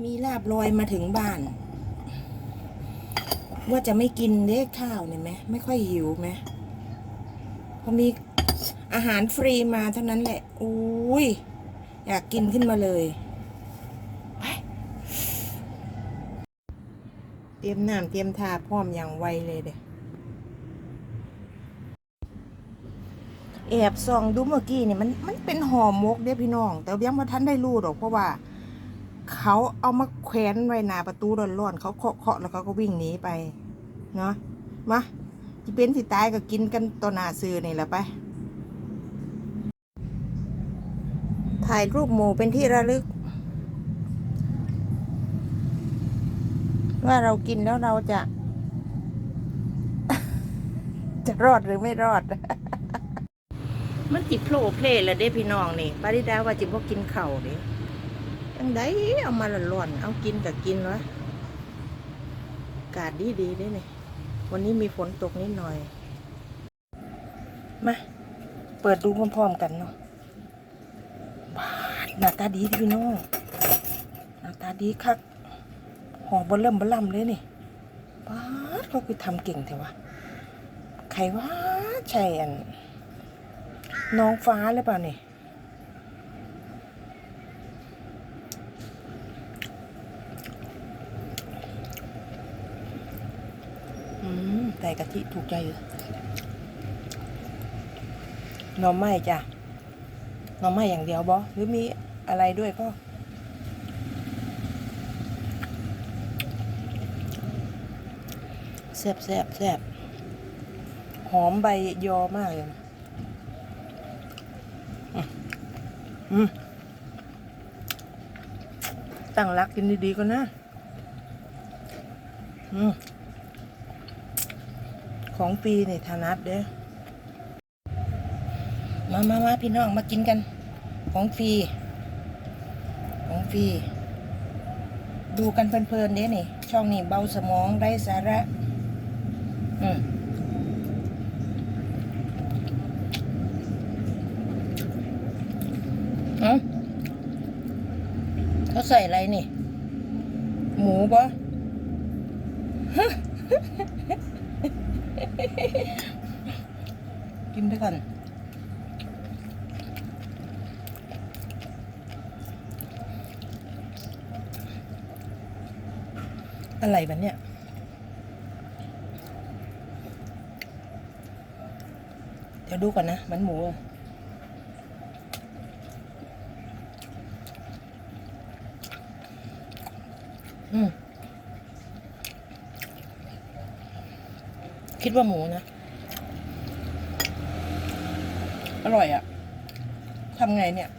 มีลาบลอยมาถึงบ้าน ว่าจะไม่กินเด้ข้าวเนี่ยไหมไม่ค่อยหิวไหมพอมีอาหารฟรีมาเท่านั้นแหละอุ้ยอยากกินขึ้นมาเลยเตรียมน้ำเตรียมทาพร้อมอย่างไวเลยเด้แอบส่องดูเมื่อกี้เนี่ยมันมันเป็นห่อมกเด้พี่น้อง แต่ยังมาทันได้รู้หรอกเพราะว่า เขาเอามาแขวนไว้หน้าประตูร้อนๆเขาเคาะเคาะแล้วเขาก็วิ่งหนีไป เนาะมาจิเป็นสิตายก็กินกันต่อหน้าซื้อนี่แหละไป ถ่ายรูปหมูเป็นที่ระลึก ว่าเรากินแล้วเราจะ จะรอดหรือไม่รอด มันจิโผล่เพลแล้วเด้พี่น้องนี่ปาริดาว่าจิบ่กินเข่าวเด้ ยังไดเอามาหล่อนๆเอากินกับกินวะอากาศดีดีๆเด้นี่วันนี้มีฝนตกนิดหน่อย มา เปิดดูพร้อมๆกันเนาะบาหน้าตาดีพี่น้องหน้าตาดีคักห่อบเริ่มบล่ำเลยนี่บาดเขาคือทำเก่งเถอะวะใครว่าใช่อัน น้องฟ้าหรือเปล่านี่ อื แต่กะทิถูกใจอยู่หน่อไม้จ้ะหน่อไม้อย่างเดียวบอหรือมีอะไรด้วยก็แซ่บแซ่บแซ่บหอมใบยอมากเลยอืมอืมตั้งรักกินดีๆก่อนนะ อืม ของฟรีนี่ธนัดเด้อมามามาพี่น้องมากินกัน ของฟรี ของฟรี ดูกันเพลินๆเด้นี่ ช่องนี้เบาสมองไร้สาระ อืมเอ้าเขาใส่อะไรนี่ หมูปะ กินด้วยกันอะไรแบบเนี้ยเดี๋ยวดูก่อนนะ มันหมูอืม คิดว่าหมูนะ อร่อยอะทำไงเนี่ย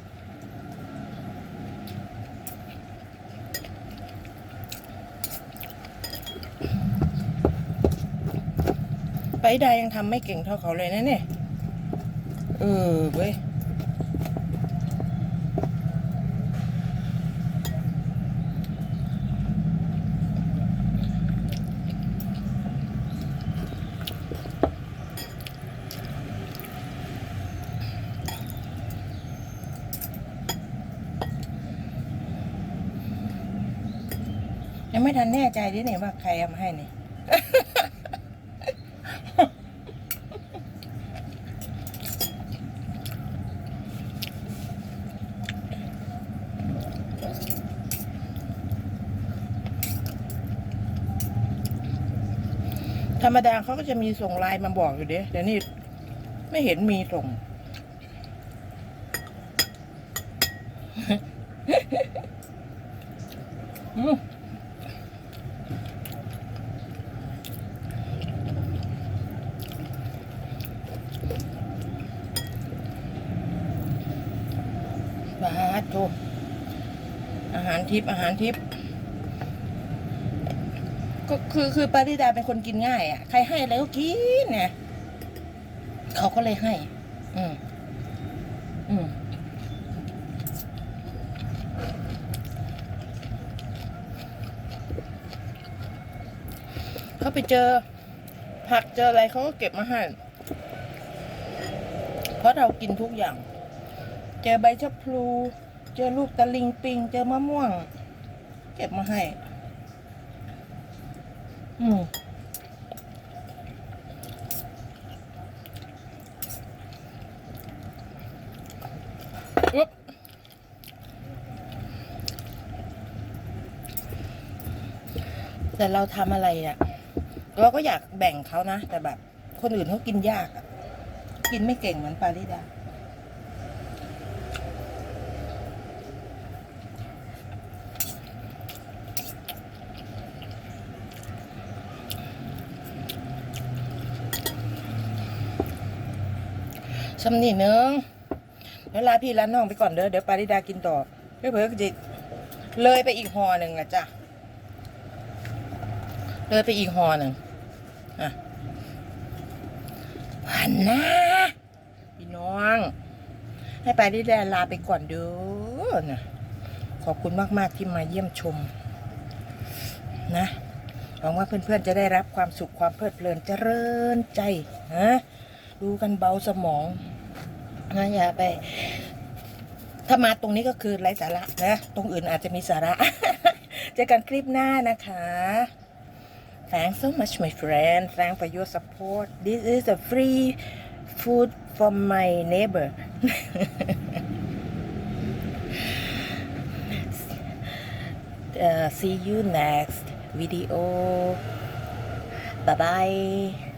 ไปได้ยังทำไม่เก่งเท่าเขาเลยนะเนี่ย เออเว้ย ยังไม่ทันแน่ใจดิเนี่ยว่าใครเอามาให้เนี่ยธรรมดาเขาก็จะมีส่งไลน์มาบอกอยู่เด้เดี๋ยวนี้ไม่เห็นมีส่ง อืม โทอาหารทิพย์อาหารทิพย์ก็คือคือปาริดาเป็นคนกินง่ายอะใครให้อะไรก็กินเนี่ยเขาก็เลยให้ อืมอืมเขาไปเจอ ผักเจออะไรเขาก็เก็บมาให้เพราะเรากินทุกอย่าง เจอใบชะพลู เจอลูกตะลิงปิง เจอมะม่วง เก็บมาให้ อืมอุ๊บแต่เราทำอะไรอะ เราก็อยากแบ่งเขานะ แต่แบบ คนอื่นเขากินยากอะกินไม่เก่งเหมือนปาริดา สำนีหนึงเวลาพี่ร้านน้องไปก่อนเด้อเดี๋ยวปาริดากินต่อเพื่อเพื่อจะเลยไปอีกห่อหนึ่งอะจ้ะเลยไปอีกห่อหนึ่งอะพันนะพี่น้อง ให้ปาริดาลาไปก่อนเด้อนะขอบคุณมาก ๆ ที่มาเยี่ยมชม นะหวังว่าเพื่อนๆจะได้รับความสุขความเพลิดเพลินเจริญใจฮะดูกันเบาสมอง นะอย่าไป ถ้ามาตรงนี้ก็คือไร้สาระนะ ตรงอื่นอาจจะมีสาระ เจอกันคลิปหน้านะคะ Thanks so much my friend Thanks for your support This is a free food from my neighbor uh, See you next video Bye bye